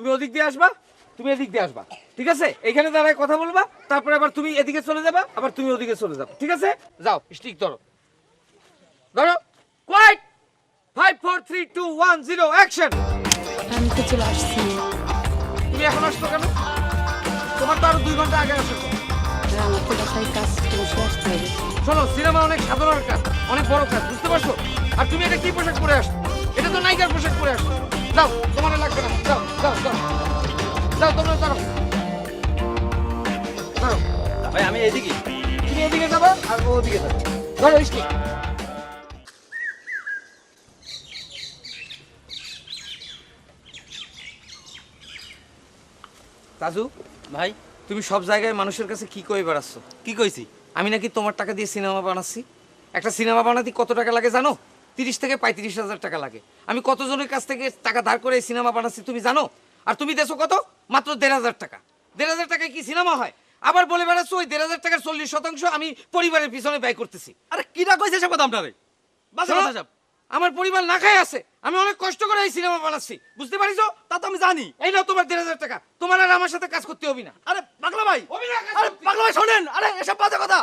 তুমি ওদিক দিয়ে আসবা তুমি এদিক দিয়ে আসবা ঠিক আছে? এখানে দাঁড়ায় কথা বলবা তারপরে আবার তুমি এদিকে চলে যাবা আবার তুমি ওদিকে চলে যাবে ঠিক আছে? যাও স্টিক ধরো। ধরো। Quiet five four three two one zero action আমি তো চলে আসছি। তুমি এখন আসছো কেন? তোমার তো আরও দুই ঘণ্টা আগে আসো। আমার তো বাসায় কাজ বসে আসতে হবে। শোনো সিনেমা অনেক সাধারণ কাজ অনেক বড় কাজ বুঝতে পারছ? আর তুমি এটা কি পোশাক পরে আসছো? এটা তো নায়িকার পোশাক পরে আসছো। যাও তোমার লাগবে না যাও। যাও তোমরা দাঁড়াও ভাই আমি এদিকে তুমি এদিকে যাবে আর ও ওদিকে যাবে। ধরো স্টিক তাজু ভাই? তুমি সব জায়গায় মানুষের কাছে কি কয়ে বেড়াচ্ছ? কি কইছি? আমি নাকি তোমার টাকা দিয়ে সিনেমা বানাচ্ছি। একটা সিনেমা বানাতে কত টাকা লাগে জানো? তিরিশ থেকে পঁয়ত্রিশ হাজার টাকা লাগে। আমি কতজনের কাছ থেকে টাকা ধার করে সিনেমা বানাচ্ছি তুমি জানো? আর তুমি দেছো কত? মাত্র দেড় হাজার টাকা। দেড় হাজার টাকায় কি সিনেমা হয়? আবার বলে বেড়াচ্ছ ওই দেড় হাজার টাকার চল্লিশ শতাংশ আমি পরিবারের পিছনে ব্যয় করতেছি। আরে কিটা কইছে সব কথা আপনারে? আমার পরিবার না খায় আছে। আমি অনেক কষ্ট করে এই সিনেমা বানাচ্ছি। বুঝতে পারিছো? তা তো আমি জানি। এই নাও তোমার দেড় হাজার টাকা। তোমার আর আমার সাথে কাজ করতে হবে না। আরে পাগলা ভাই। আরে পাগলা ভাই শোনেন। আরে এসব বাজে কথা।